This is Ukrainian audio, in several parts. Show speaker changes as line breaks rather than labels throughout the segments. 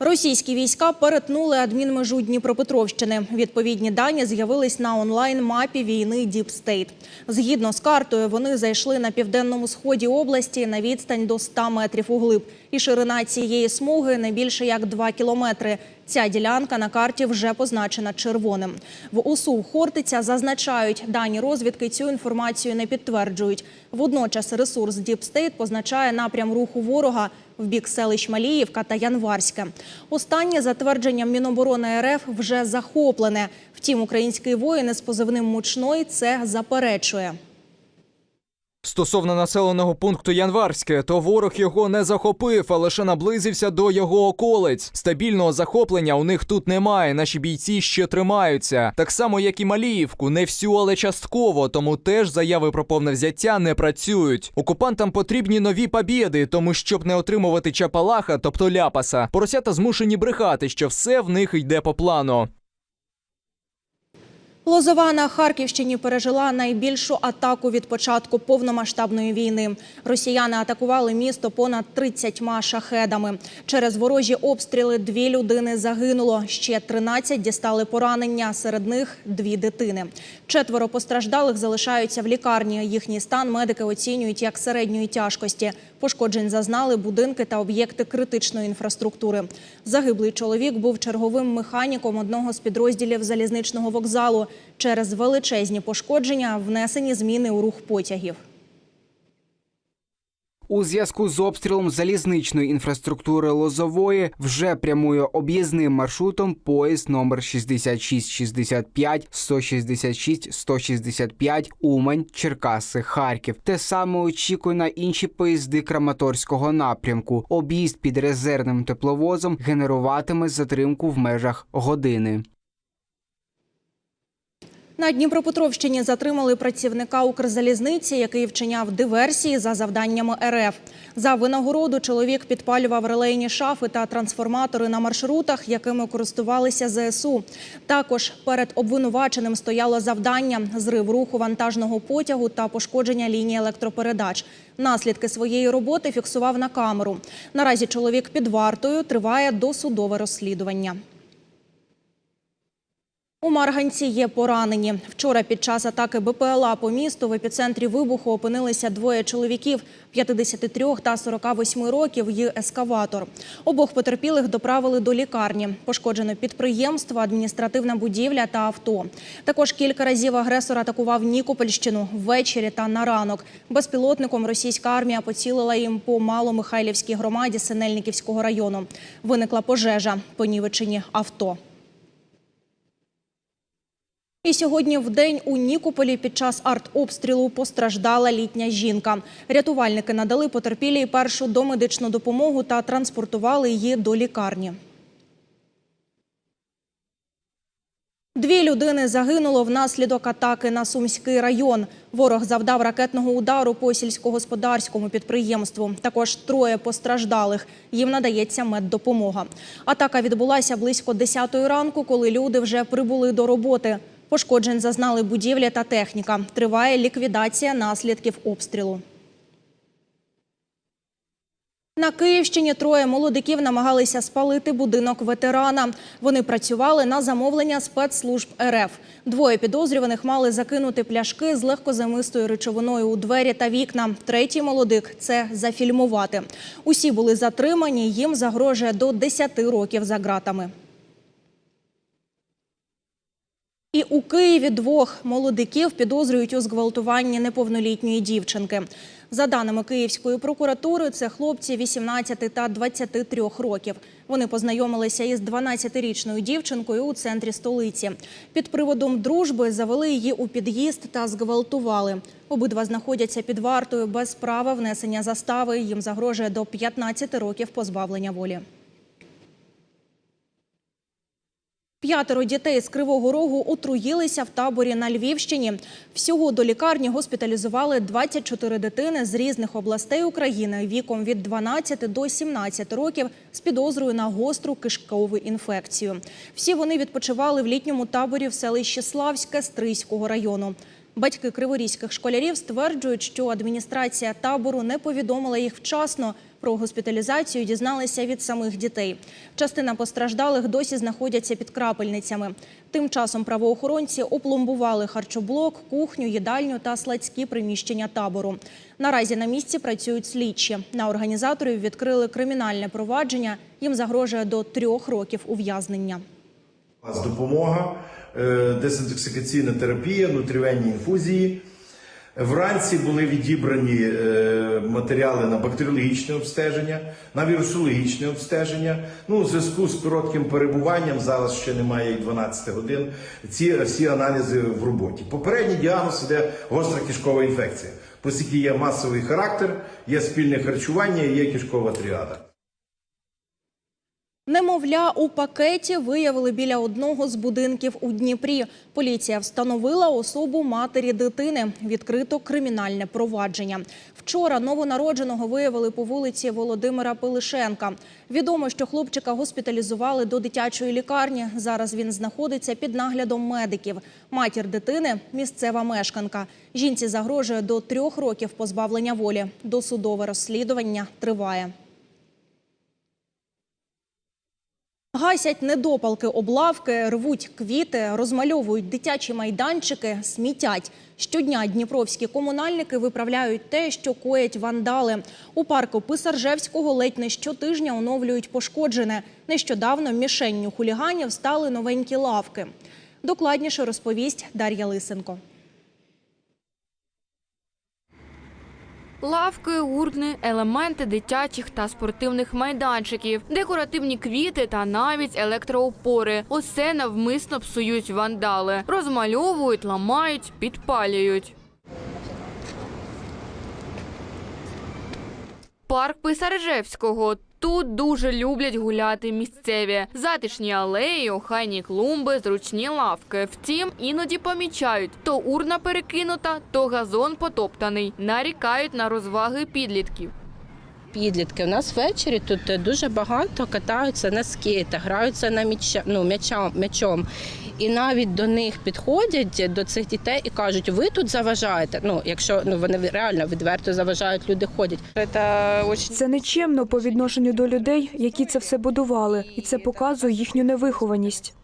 Російські війська перетнули адмінмежу Дніпропетровщини. Відповідні дані з'явились на онлайн-мапі війни Діпстейт. Згідно з картою, вони зайшли на південному сході області на відстань до 100 метрів углиб. І ширина цієї смуги не більше як 2 кілометри. Ця ділянка на карті вже позначена червоним. В УСУ Хортиця зазначають, дані розвідки цю інформацію не підтверджують. Водночас ресурс Діпстейт позначає напрям руху ворога в бік селищ Маліївка та Январське. Останнє за твердженням Міноборони РФ вже захоплене. Втім, український воїн з позивним мучної це заперечує.
Стосовно населеного пункту Январське, то ворог його не захопив, а лише наблизився до його околиць. Стабільного захоплення у них тут немає. Наші бійці ще тримаються. Так само, як і Маліївку, не всю, але частково. Тому теж заяви про повне взяття не працюють. Окупантам потрібні нові побєди, тому щоб не отримувати чапалаха, тобто ляпаса. Поросята змушені брехати, що все в них йде по плану.
Лозова на Харківщині пережила найбільшу атаку від початку повномасштабної війни. Росіяни атакували місто понад 30 шахедами. Через ворожі обстріли дві людини загинуло. Ще 13 дістали поранення. Серед них дві дитини. Четверо постраждалих залишаються в лікарні. Їхній стан медики оцінюють як середньої тяжкості. Пошкоджень зазнали будинки та об'єкти критичної інфраструктури. Загиблий чоловік був черговим механіком одного з підрозділів залізничного вокзалу. Через величезні пошкодження внесені зміни у рух потягів.
У зв'язку з обстрілом залізничної інфраструктури Лозової вже прямує об'їзним маршрутом поїзд номер 6665, 166, 165, Умань, Черкаси, Харків. Те саме очікує на інші поїзди Краматорського напрямку. Об'їзд під резервним тепловозом генеруватиме затримку в межах години.
На Дніпропетровщині затримали працівника Укрзалізниці, який вчиняв диверсії за завданнями РФ. За винагороду чоловік підпалював релейні шафи та трансформатори на маршрутах, якими користувалися ЗСУ. Також перед обвинуваченим стояло завдання зрив руху вантажного потягу та пошкодження лінії електропередач. Наслідки своєї роботи фіксував на камеру. Наразі чоловік під вартою триває досудове розслідування. У Марганці є поранені. Вчора під час атаки БПЛА по місту в епіцентрі вибуху опинилися двоє чоловіків – 53 та 48 років і ескаватор. Обох потерпілих доправили до лікарні. Пошкоджено підприємство, адміністративна будівля та авто. Також кілька разів агресор атакував Нікопольщину ввечері та на ранок. Безпілотником російська армія поцілила їм по Маломихайлівській громаді Синельниківського району. Виникла пожежа, понівечені авто. І сьогодні в день у Нікополі під час артобстрілу постраждала літня жінка. Рятувальники надали потерпілій першу домедичну допомогу та транспортували її до лікарні. Дві людини загинуло внаслідок атаки на Сумський район. Ворог завдав ракетного удару по сільськогосподарському підприємству. Також троє постраждалих. Їм надається меддопомога. Атака відбулася близько 10 ранку, коли люди вже прибули до роботи. Пошкоджень зазнали будівля та техніка. Триває ліквідація наслідків обстрілу. На Київщині троє молодиків намагалися спалити будинок ветерана. Вони працювали на замовлення спецслужб РФ. Двоє підозрюваних мали закинути пляшки з легкозамистою речовиною у двері та вікна. Третій молодик це зафільмувати. Усі були затримані. Їм загрожує до 10 років за ґратами. І у Києві двох молодиків підозрюють у зґвалтуванні неповнолітньої дівчинки. За даними Київської прокуратури, це хлопці 18 та 23 років. Вони познайомилися із 12-річною дівчинкою у центрі столиці. Під приводом дружби завели її у під'їзд та зґвалтували. Обидва знаходяться під вартою без права внесення застави. Їм загрожує до 15 років позбавлення волі. П'ятеро дітей з Кривого Рогу отруїлися в таборі на Львівщині. Всього до лікарні госпіталізували 24 дитини з різних областей України віком від 12 до 17 років з підозрою на гостру кишкову інфекцію. Всі вони відпочивали в літньому таборі в селищі Славське Стрийського району. Батьки криворізьких школярів стверджують, що адміністрація табору не повідомила їх вчасно. Про госпіталізацію дізналися від самих дітей. Частина постраждалих досі знаходяться під крапельницями. Тим часом правоохоронці опломбували харчоблок, кухню, їдальню та складські приміщення табору. Наразі на місці працюють слідчі. На організаторів відкрили кримінальне провадження. Їм загрожує до трьох років ув'язнення.
Допомога, дезінтоксикаційна терапія, внутрівенні інфузії. Вранці були відібрані е, матеріали на бактеріологічне обстеження, на вірусологічне обстеження. Ну, у зв'язку з коротким перебуванням, зараз ще немає 12 годин, ці всі аналізи в роботі. Попередній діагноз іде гостра кишкова інфекція, оскільки є масовий характер, є спільне харчування і є кишкова тріада.
Немовля у пакеті виявили біля одного з будинків у Дніпрі. Поліція встановила особу матері дитини. Відкрито кримінальне провадження. Вчора новонародженого виявили по вулиці Володимира Пилишенка. Відомо, що хлопчика госпіталізували до дитячої лікарні. Зараз він знаходиться під наглядом медиків. Матір дитини місцева мешканка. Жінці загрожує до трьох років позбавлення волі. Досудове розслідування триває. Гасять недопалки облавки, рвуть квіти, розмальовують дитячі майданчики, смітять. Щодня дніпровські комунальники виправляють те, що коять вандали. У парку Писаржевського ледь не щотижня оновлюють пошкоджене. Нещодавно мішенню хуліганів стали новенькі лавки. Докладніше розповість Дар'я Лисенко.
Лавки, урни, елементи дитячих та спортивних майданчиків, декоративні квіти та навіть електроопори. Усе навмисно псують вандали, розмальовують, ламають, підпалюють. Парк Писаржевського. Тут дуже люблять гуляти місцеві. Затишні алеї, охайні клумби, зручні лавки. Втім, іноді помічають, то урна перекинута, то газон потоптаний. Нарікають на розваги підлітків.
Підлітки. У нас ввечері тут е, дуже багато катаються на скейтах, граються на м'яча, ну, м'яча, м'ячом. І навіть до них підходять до цих дітей і кажуть, ви тут заважаєте. Ну, якщо ну вони реально відверто заважають, люди ходять. Це дуже
Це нечемно по відношенню до людей, які це все будували, і це показує їхню невихованість.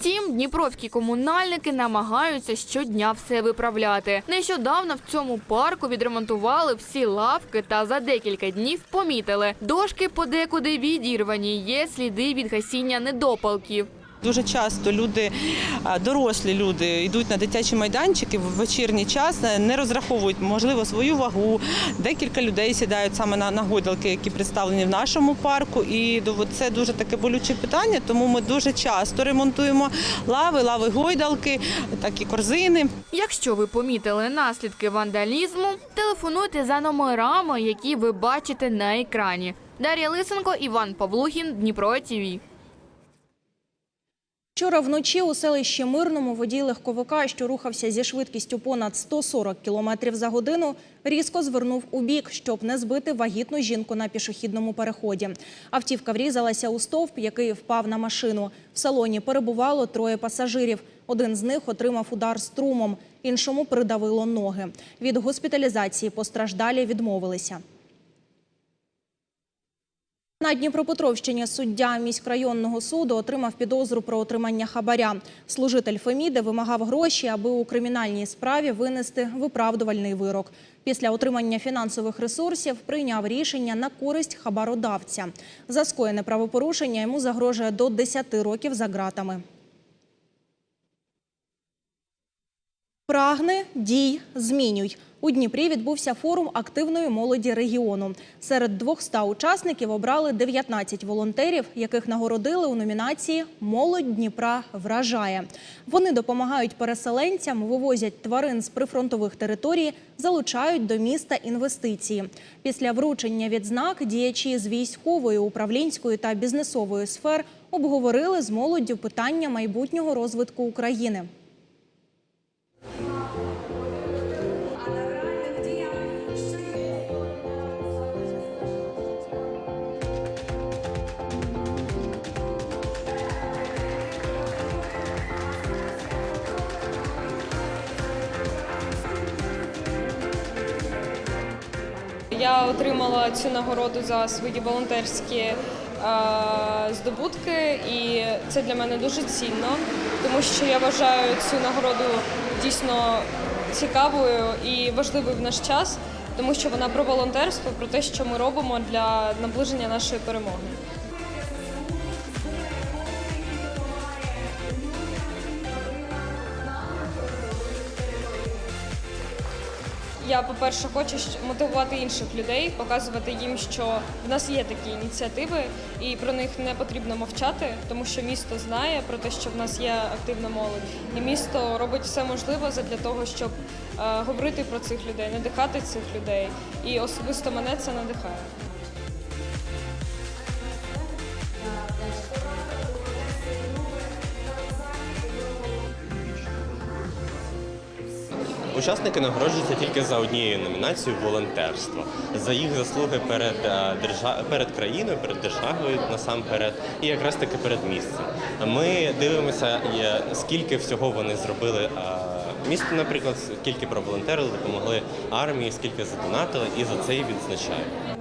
Втім, дніпровські комунальники намагаються щодня все виправляти. Нещодавно в цьому парку відремонтували всі лавки та за декілька днів помітили. Дошки подекуди відірвані, є сліди від гасіння недопалків.
Дуже часто люди, дорослі люди, йдуть на дитячі майданчики в вечірній час, е, не розраховують можливо свою вагу. Декілька людей сідають саме на, на гойдалки, які представлені в нашому парку. І це дуже таке болюче питання. Тому ми дуже часто ремонтуємо лави, лави гойдалки, так і корзини.
Якщо ви помітили наслідки вандалізму, телефонуйте за номерами, які ви бачите на екрані. Дар'я Лисенко, Іван Павлухін, Дніпро ТІВІ.
Вчора вночі у селищі Мирному водій легковика, що рухався зі швидкістю понад 140 км за годину, різко звернув у бік, щоб не збити вагітну жінку на пішохідному переході. Автівка врізалася у стовп, який впав на машину. В салоні перебувало троє пасажирів. Один з них отримав удар струмом, іншому придавило ноги. Від госпіталізації постраждалі відмовилися. На Дніпропетровщині суддя міськрайонного суду отримав підозру про отримання хабаря. Служитель Феміди вимагав гроші, аби у кримінальній справі винести виправдувальний вирок. Після отримання фінансових ресурсів прийняв рішення на користь хабародавця. За скоєне правопорушення йому загрожує до 10 років за ґратами. Прагни, дій, змінюй. У Дніпрі відбувся форум активної молоді регіону. Серед 200 учасників обрали 19 волонтерів, яких нагородили у номінації Молодь Дніпра вражає. Вони допомагають переселенцям, вивозять тварин з прифронтових територій, залучають до міста інвестиції. Після вручення відзнак діячі з військової, управлінської та бізнесової сфер обговорили з молоддю питання майбутнього розвитку України.
Отримала цю нагороду за свої волонтерські е, здобутки, і це для мене дуже цінно, тому що я вважаю цю нагороду дійсно цікавою і важливою в наш час, тому що вона про волонтерство, про те, що ми робимо для наближення нашої перемоги. Я, по-перше, хочу мотивувати інших людей, показувати їм, що в нас є такі ініціативи, і про них не потрібно мовчати, тому що місто знає про те, що в нас є активна молодь, і місто робить все можливе для того, щоб е, говорити про цих людей, надихати цих людей. І особисто мене це надихає.
Учасники нагороджуються тільки за однією номінацією волонтерство за їх заслуги перед е, держа... перед країною, перед державою насамперед, і якраз таки перед місцем. Ми дивимося, скільки всього вони зробили Місто, наприклад, скільки проволонтерили, допомогли армії, скільки задонатили, і за це і відзначаємо.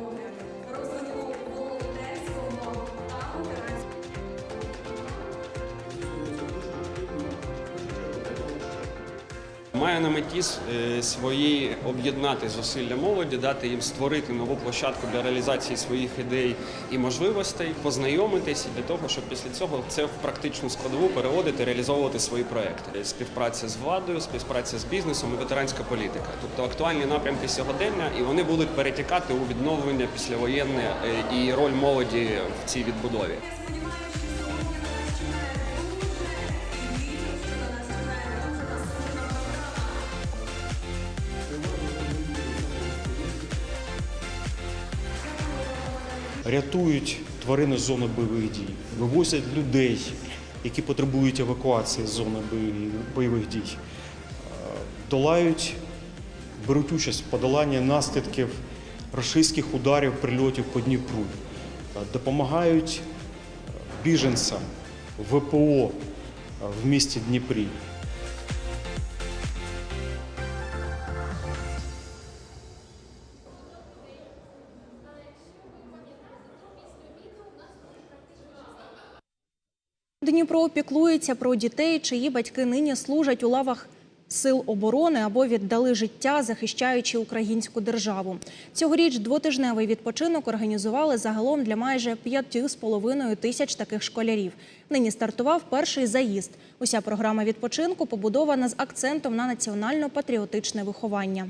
Має на меті е, свої об'єднати зусилля молоді, дати їм створити нову площадку для реалізації своїх ідей і можливостей, познайомитись і для того, щоб після цього це в практичну складову переводити, реалізовувати свої проекти. Співпраця з владою, співпраця з бізнесом і ветеранська політика, тобто актуальні напрямки сьогодення, і вони будуть перетікати у відновлення післявоєнне е, і роль молоді в цій відбудові.
Рятують тварини з зони бойових дій, вивозять людей, які потребують евакуації з зони бойових дій, Е, долають, беруть участь в подоланні наслідків рашистських ударів, прильотів по Дніпру, Е, допомагають е, біженцям ВПО в місті Дніпрі.
Дніпро піклується про дітей, чиї батьки нині служать у лавах сил оборони або віддали життя, захищаючи українську державу. Цьогоріч двотижневий відпочинок організували загалом для майже 5,5 тисяч таких школярів. Нині стартував перший заїзд. Уся програма відпочинку побудована з акцентом на національно-патріотичне виховання.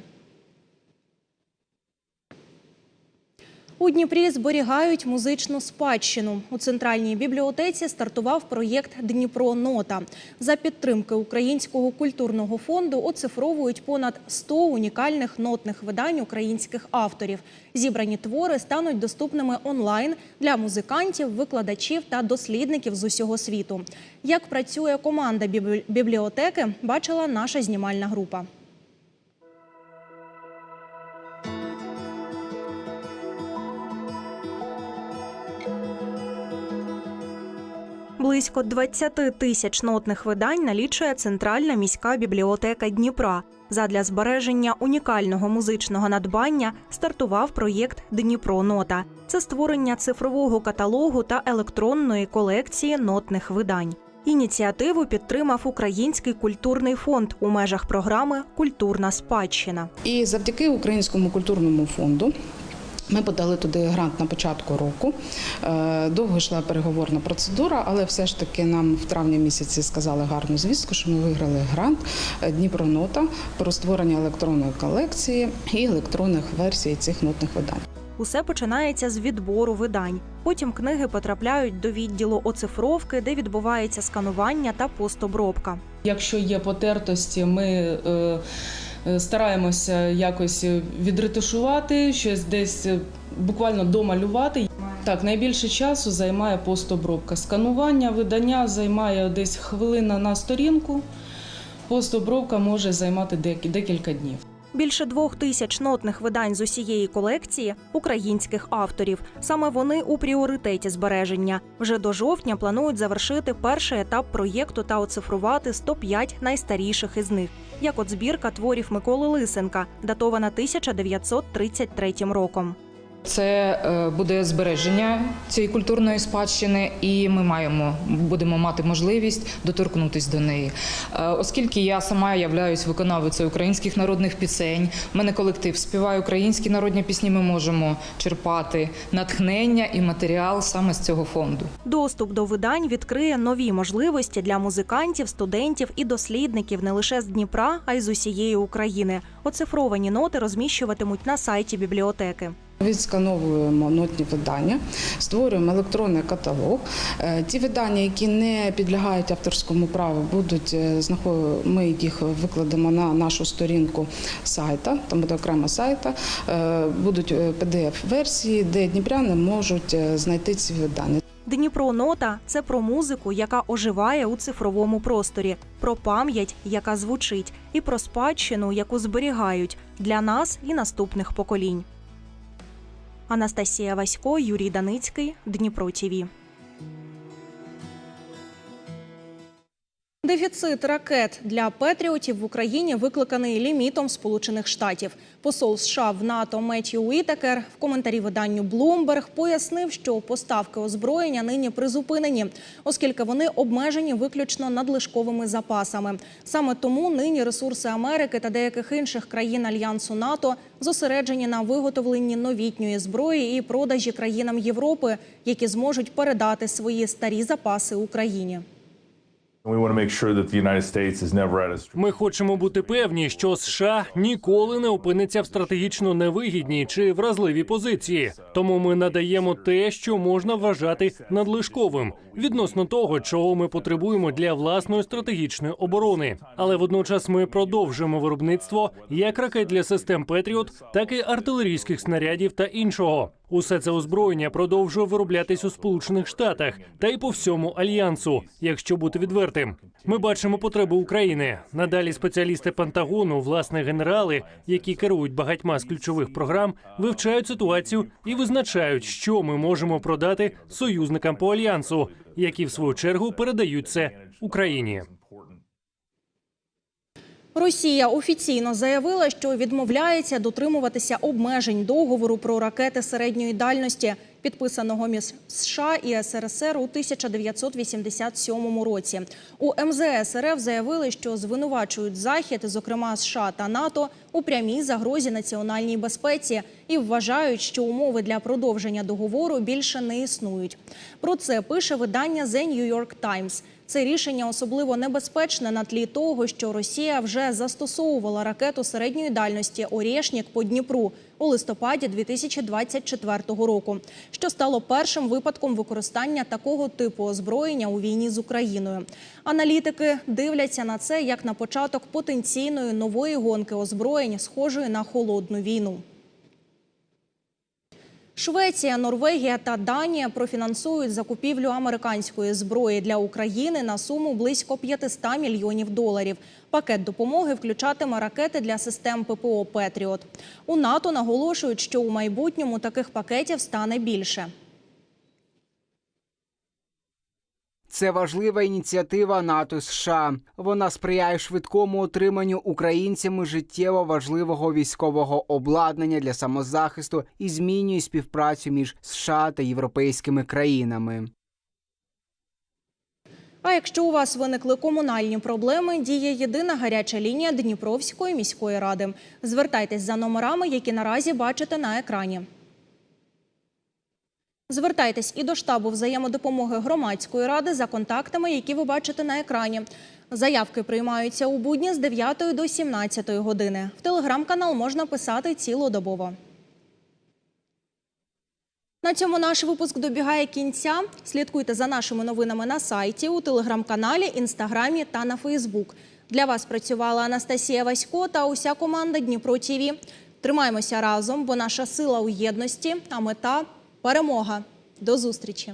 У Дніпрі зберігають музичну спадщину. У центральній бібліотеці стартував проєкт Дніпро Нота. За підтримки Українського культурного фонду оцифровують понад 100 унікальних нотних видань українських авторів. Зібрані твори стануть доступними онлайн для музикантів, викладачів та дослідників з усього світу. Як працює команда бібліотеки, бачила наша знімальна група. Близько 20 тисяч нотних видань налічує Центральна міська бібліотека Дніпра. Задля збереження унікального музичного надбання стартував проєкт Дніпро Нота. Це створення цифрового каталогу та електронної колекції нотних видань. Ініціативу підтримав Український культурний фонд у межах програми Культурна спадщина.
І завдяки Українському культурному фонду. Ми подали туди грант на початку року. Е, Довго йшла переговорна процедура, але все ж таки нам в травні місяці сказали гарну звістку, що ми виграли грант е, Дніпронота про створення електронної колекції і електронних версій цих нотних видань.
Усе починається з відбору видань. Потім книги потрапляють до відділу оцифровки, де відбувається сканування та постобробка.
Якщо є потертості, ми е, е, стараємося якось відретушувати, щось десь е, буквально домалювати. Так, найбільше часу займає постобробка. Сканування видання займає десь хвилина на сторінку. Постобробка може займати дек- декілька днів.
Більше двох тисяч нотних видань з усієї колекції українських авторів. Саме вони у пріоритеті збереження. Вже до жовтня планують завершити перший етап проєкту та оцифрувати 105 найстаріших із них, як от збірка творів Миколи Лисенка, датована 1933 роком.
Це е, буде збереження цієї культурної спадщини, і ми маємо будемо мати можливість доторкнутися до неї. Е, Оскільки я сама являюсь виконавицею українських народних пісень, в мене колектив співає українські народні пісні. Ми можемо черпати натхнення і матеріал саме з цього фонду.
Доступ до видань відкриє нові можливості для музикантів, студентів і дослідників не лише з Дніпра, а й з усієї України. Оцифровані ноти розміщуватимуть на сайті бібліотеки.
Відскановуємо нотні видання, створюємо електронний каталог. Е, Ті видання, які не підлягають авторському праву, будуть е, Ми їх викладемо на нашу сторінку сайта. Там буде окрема сайта. Е, Будуть PDF-версії, де дніпряни можуть знайти ці видання.
Дніпро нота це про музику, яка оживає у цифровому просторі, про пам'ять, яка звучить, і про спадщину, яку зберігають для нас і наступних поколінь. Анастасія Васько, Юрій Даницький, Дніпро ТІВІ. Дефіцит ракет для патріотів в Україні викликаний лімітом Сполучених Штатів. Посол США в НАТО Меттью Уітекер в коментарі виданню Bloomberg пояснив, що поставки озброєння нині призупинені, оскільки вони обмежені виключно надлишковими запасами. Саме тому нині ресурси Америки та деяких інших країн альянсу НАТО зосереджені на виготовленні новітньої зброї і продажі країнам Європи, які зможуть передати свої старі запаси Україні.
Ми хочемо бути певні, що США ніколи не опиниться в стратегічно невигідній чи вразливій позиції. Тому ми надаємо те, що можна вважати надлишковим відносно того, чого ми потребуємо для власної стратегічної оборони. Але водночас ми продовжуємо виробництво як ракет для систем Петріот, так і артилерійських снарядів та іншого. Усе це озброєння продовжує вироблятись у Сполучених Штатах та й по всьому альянсу. Якщо бути відвертим, ми бачимо потреби України. Надалі спеціалісти Пентагону, власне, генерали, які керують багатьма з ключових програм, вивчають ситуацію і визначають, що ми можемо продати союзникам по альянсу, які в свою чергу передають це Україні.
Росія офіційно заявила, що відмовляється дотримуватися обмежень договору про ракети середньої дальності, підписаного між США і СРСР у 1987 році. У МЗС РФ заявили, що звинувачують Захід, зокрема США та НАТО, у прямій загрозі національній безпеці і вважають, що умови для продовження договору більше не існують. Про це пише видання The New York Times. Це рішення особливо небезпечне на тлі того, що Росія вже застосовувала ракету середньої дальності «Орєшнік» по Дніпру у листопаді 2024 року, що стало першим випадком використання такого типу озброєння у війні з Україною. Аналітики дивляться на це як на початок потенційної нової гонки озброєнь, схожої на холодну війну. Швеція, Норвегія та Данія профінансують закупівлю американської зброї для України на суму близько 500 мільйонів доларів. Пакет допомоги включатиме ракети для систем ППО Петріот. У НАТО наголошують, що у майбутньому таких пакетів стане більше.
Це важлива ініціатива НАТО США. Вона сприяє швидкому отриманню українцями життєво важливого військового обладнання для самозахисту і змінює співпрацю між США та європейськими країнами.
А якщо у вас виникли комунальні проблеми, діє єдина гаряча лінія Дніпровської міської ради. Звертайтесь за номерами, які наразі бачите на екрані. Звертайтесь і до штабу взаємодопомоги громадської ради за контактами, які ви бачите на екрані. Заявки приймаються у будні з 9 до 17 години. В телеграм-канал можна писати цілодобово. На цьому наш випуск добігає кінця. Слідкуйте за нашими новинами на сайті, у телеграм-каналі, інстаграмі та на Фейсбук. Для вас працювала Анастасія Васько та уся команда Дніпро ТІВІ. Тримаємося разом, бо наша сила у єдності, а мета перемога. До зустрічі!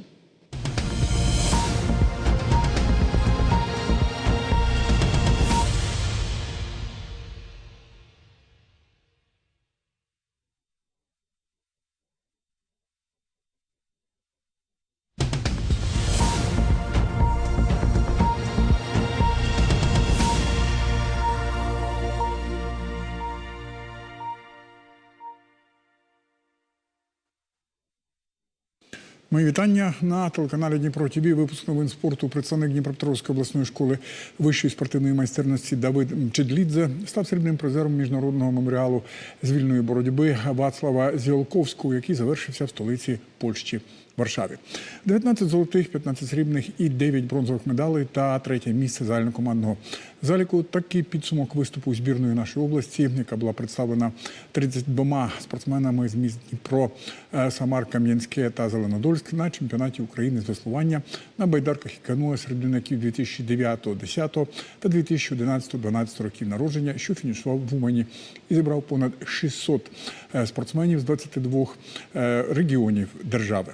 Мої вітання на телеканалі Дніпро ТВ. Випуск новин спорту. Представник Дніпропетровської обласної школи вищої спортивної майстерності Давид Чедлідзе став срібним призером міжнародного меморіалу з вільної боротьби Вацлава Зіолковського, який завершився в столиці Польщі. Варшаві 19 золотих, 15 срібних і 9 бронзових медалей та третє місце загальнокомандного заліку. Такий підсумок виступу збірної нашої області, яка була представлена 32 спортсменами з міст Дніпро, е, Самар, Кам'янське та Зеленодольськ на чемпіонаті України з веслування на байдарках і каноe серед юнаків 2009-10 та 2011-12 років народження, що фінішував в Умані і зібрав понад 600 е, спортсменів з 22 е, регіонів держави.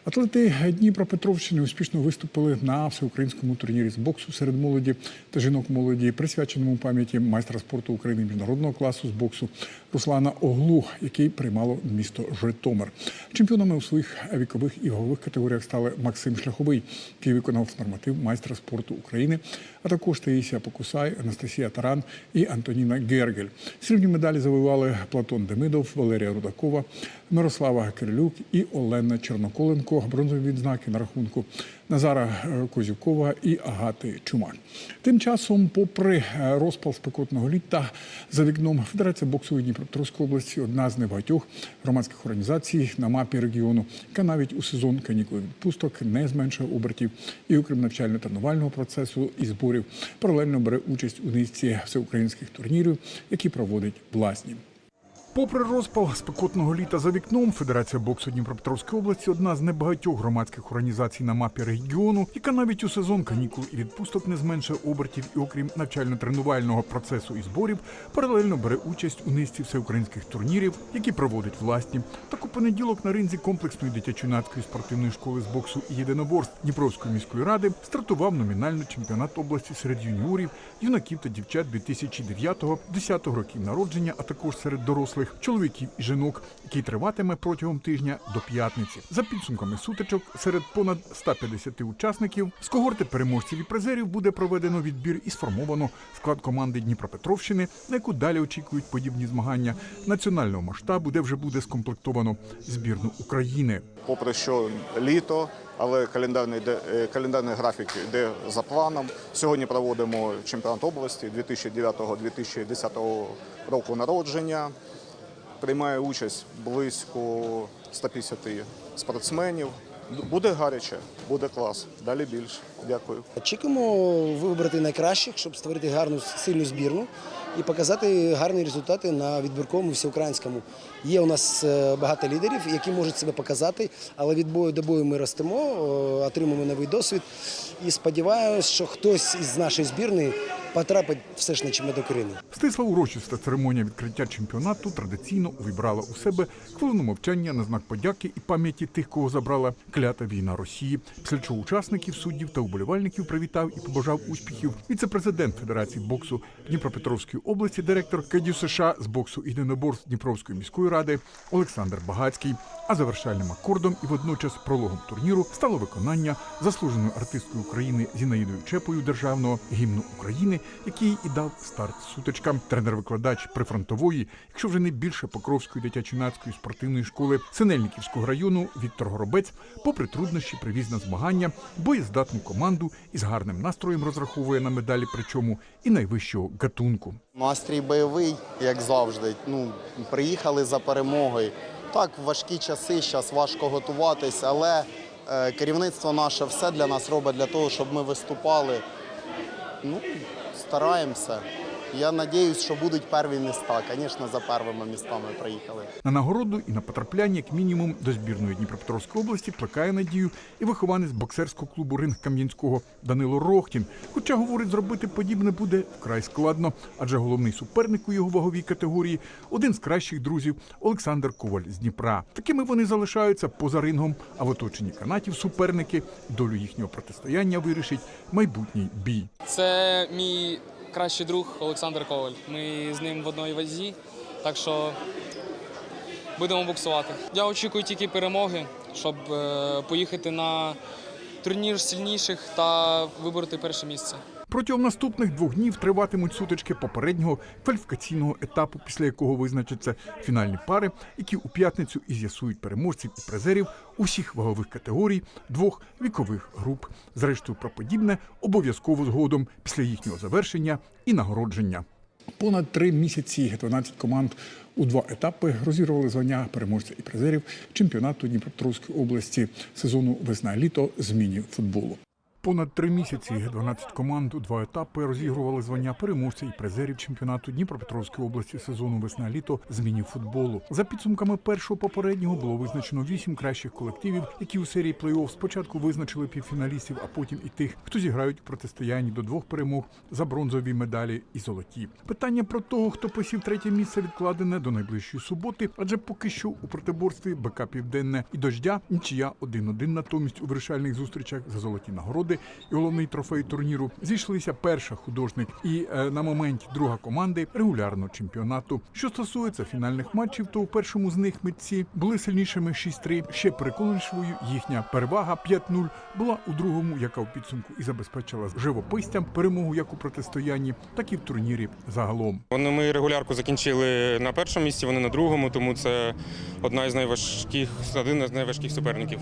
Атлети Дніпропетровщини успішно виступили на всеукраїнському турнірі з боксу серед молоді та жінок молоді, присвяченому пам'яті майстра спорту України міжнародного класу з боксу Руслана Оглу, який приймало місто Житомир. Чемпіонами у своїх вікових і вагових категоріях стали Максим Шляховий, який виконав норматив майстра спорту України, а також Таїсія Покусай, Анастасія Таран і Антоніна Гергель. Срібні медалі завоювали Платон Демидов, Валерія Рудакова, Мирослава Кирилюк і Олена Черноколенко. Бронзові відзнаки на рахунку Назара е, Козюкова і Агати Чумак. Тим часом, попри е, розпал спекотного літа, за вікном Федерація боксу Дніпропетровської області одна з небагатьох громадських організацій на мапі регіону, яка навіть у сезон канікул відпусток не зменшує обертів і окрім навчально-тренувального процесу і зборів паралельно бере участь у низці всеукраїнських турнірів, які проводить власні. Попри розпал спекотного літа за вікном, Федерація боксу Дніпропетровської області одна з небагатьох громадських організацій на мапі регіону, яка навіть у сезон канікул і відпусток не зменшує обертів і окрім навчально-тренувального процесу і зборів, паралельно бере участь у низці всеукраїнських турнірів, які проводить власні. Так у понеділок на ринзі комплексної дитячо-юнацької спортивної школи з боксу і єдиноборств Дніпровської міської ради стартував номінально чемпіонат області серед юніорів, юнаків та дівчат 2009-10 років народження, а також серед дорослих чоловіків і жінок, який триватиме протягом тижня до п'ятниці. За підсумками сутичок серед понад 150 учасників з когорти переможців і призерів буде проведено відбір і сформовано склад команди Дніпропетровщини, на яку далі очікують подібні змагання національного масштабу, де вже буде скомплектовано збірну України.
попри що літо, але календарний, де- е, календарний графік йде за планом. Сьогодні проводимо чемпіонат області 2009-2010 року народження. Приймає участь близько 150 спортсменів. Буде гаряче, буде клас. Далі більше. Дякую.
Очікуємо вибрати найкращих, щоб створити гарну сильну збірну і показати гарні результати на відбірковому всеукраїнському. Є у нас е, багато лідерів, які можуть себе показати, але від бою до бою ми ростемо, е, отримуємо новий досвід. І сподіваюся, що хтось із нашої збірної потрапить все ж на чемпіонат України.
Стисла урочиста церемонія відкриття чемпіонату традиційно увібрала у себе хвилину мовчання на знак подяки і пам'яті тих, кого забрала клята війна Росії. Після чого учасників, суддів та уболівальників привітав і побажав успіхів віце-президент Федерації боксу Дніпропетровської області, директор КДЮ США з боксу і Дніпровської міської ради Олександр Багацький. А завершальним акордом і водночас прологом турніру стало виконання заслуженої артисткою України Зінаїдою Чепою державного гімну України, який і дав старт сутичкам. Тренер-викладач прифронтової, якщо вже не більше Покровської дитячо-юнацької спортивної школи Синельниківського району Віктор Горобець, попри труднощі, привіз на змагання боєздатну команду із гарним настроєм розраховує на медалі, причому і найвищого гатунку.
Настрій бойовий, як завжди. Ну, приїхали за перемогою. Так, важкі часи, зараз важко готуватись, але е, керівництво наше все для нас робить для того, щоб ми виступали. Ну, стараємося. Я сподіваюся, що будуть перві міста. Звісно, за первими містами приїхали.
На нагороду і на потрапляння, як мінімум, до збірної Дніпропетровської області плекає надію і вихованець боксерського клубу Ринг Кам'янського Данило Рохтін. Хоча говорить, зробити подібне буде вкрай складно, адже головний суперник у його ваговій категорії один з кращих друзів Олександр Коваль з Дніпра. Такими вони залишаються поза рингом, а в оточенні канатів суперники долю їхнього протистояння вирішить майбутній бій.
Це мій кращий друг Олександр Коваль. Ми з ним в одній вазі, так що будемо буксувати. Я очікую тільки перемоги, щоб е, поїхати на турнір сильніших та вибороти перше місце.
Протягом наступних двох днів триватимуть сутички попереднього кваліфікаційного етапу, після якого визначаться фінальні пари, які у п'ятницю і з'ясують переможців і призерів усіх вагових категорій двох вікових груп. Зрештою, про подібне обов'язково згодом після їхнього завершення і нагородження. Понад три місяці 12 команд у два етапи розігрували звання переможця і призерів чемпіонату Дніпропетровської області сезону весна-літо з міні-футболу. Понад три місяці 12 команд у два етапи розігрували звання переможця і призерів чемпіонату Дніпропетровської області сезону весна-літо з міні-футболу. За підсумками першого попереднього було визначено вісім кращих колективів, які у серії плей-офф спочатку визначили півфіналістів, а потім і тих, хто зіграють в протистоянні до двох перемог за бронзові медалі і золоті. Питання про того, хто посів третє місце, відкладене до найближчої суботи, адже поки що у протиборстві БК Південне і дождя нічия 1-1. Натомість у вирішальних зустрічах за золоті нагороди і головний трофей турніру зійшлися перша художник і е, на моменті друга команди регулярного чемпіонату. Що стосується фінальних матчів, то у першому з них митці були сильнішими 6-3. Ще переконливішою їхня перевага 5-0 була у другому, яка у підсумку і забезпечила живописцям перемогу як у протистоянні, так і в турнірі загалом.
Вони ми регулярку закінчили на першому місці, вони на другому, тому це одна із найважких, один із найважких суперників.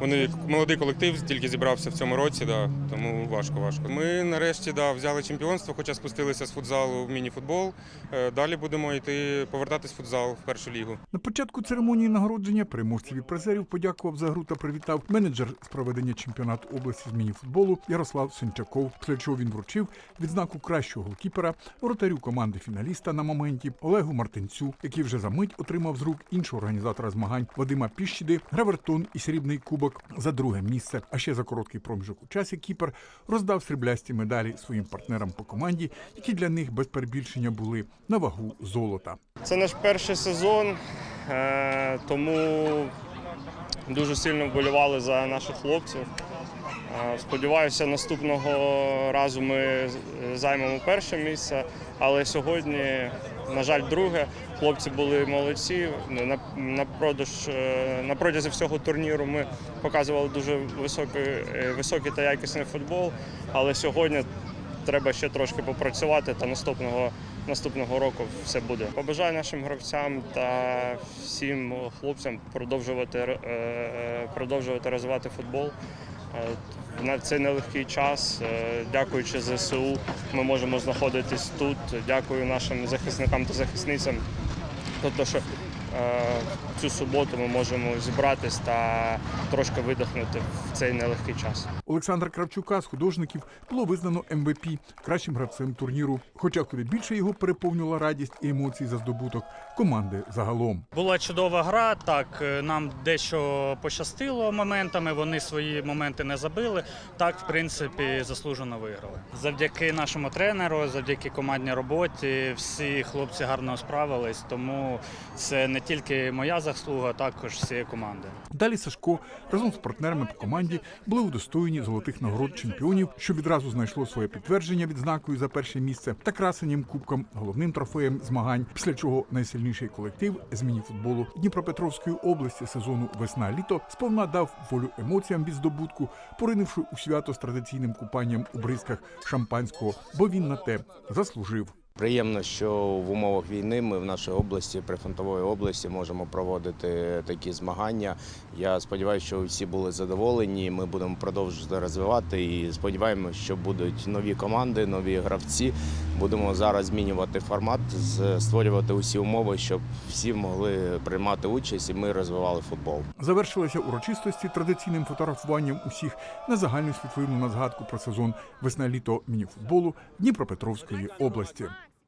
Вони молодий колектив, тільки зібрався в цьому році, да, тому важко, важко. Ми нарешті да, взяли чемпіонство, хоча спустилися з футзалу в міні-футбол. Е, Далі будемо йти повертатись в футзал в першу лігу.
На початку церемонії нагородження переможців і призерів подякував за гру та привітав менеджер з проведення чемпіонату області з міні-футболу Ярослав Синчаков. Після чого він вручив відзнаку кращого голкіпера воротарю команди фіналіста на моменті Олегу Мартинцю, який вже за мить отримав з рук іншого організатора змагань Вадима Піщіди, гравертон і срібний кубок за друге місце. А ще за короткий проміжок часі кіпер роздав сріблясті медалі своїм партнерам по команді, які для них без перебільшення були на вагу золота.
Це наш перший сезон, е, тому дуже сильно вболівали за наших хлопців. Сподіваюся, наступного разу ми займемо перше місце, але сьогодні, на жаль, друге. Хлопці були молодці. На, на, продаж, е, на протязі всього турніру ми показували дуже високий, е, високий та якісний футбол, але сьогодні треба ще трошки попрацювати та наступного, наступного року все буде. Побажаю нашим гравцям та всім хлопцям продовжувати, е, продовжувати розвивати футбол. Е, На цей нелегкий час, е, дякуючи ЗСУ, ми можемо знаходитись тут. Дякую нашим захисникам та захисницям. Тобто, що е, цю суботу ми можемо зібратись та трошки видихнути в цей нелегкий час.
Олександра Кравчука з художників було визнано МВП кращим гравцем турніру. Хоча куди більше його переповнювала радість і емоції за здобуток команди загалом.
Була чудова гра. Так е, нам дещо пощастило моментами. Вони свої моменти не забили. Так, в принципі, заслужено виграли. Завдяки нашому тренеру, завдяки командній роботі, всі хлопці гарно справились. Тому це не тільки моя заслуга, також всієї команди.
Далі Сашко разом з партнерами по команді були удостоєні золотих нагород чемпіонів, що відразу знайшло своє підтвердження відзнакою за перше місце та красенням кубком, головним трофеєм змагань. Після чого найсильніший колектив з міні-футболу Дніпропетровської області сезону весна-літо сповна дав волю емоціям від здобутку, поринивши у свято з традиційним купанням у бризках шампанського, бо він на те заслужив.
Приємно, що в умовах війни ми в нашій області, прифронтової області, можемо проводити такі змагання. Я сподіваюся, що всі були задоволені. Ми будемо продовжувати розвивати і сподіваємося, що будуть нові команди, нові гравці. Будемо зараз змінювати формат, створювати усі умови, щоб всі могли приймати участь і ми розвивали футбол.
Завершилися урочистості традиційним фотографуванням усіх на загальну світлину на згадку про сезон весна-літо мініфутболу Дніпропетровської області.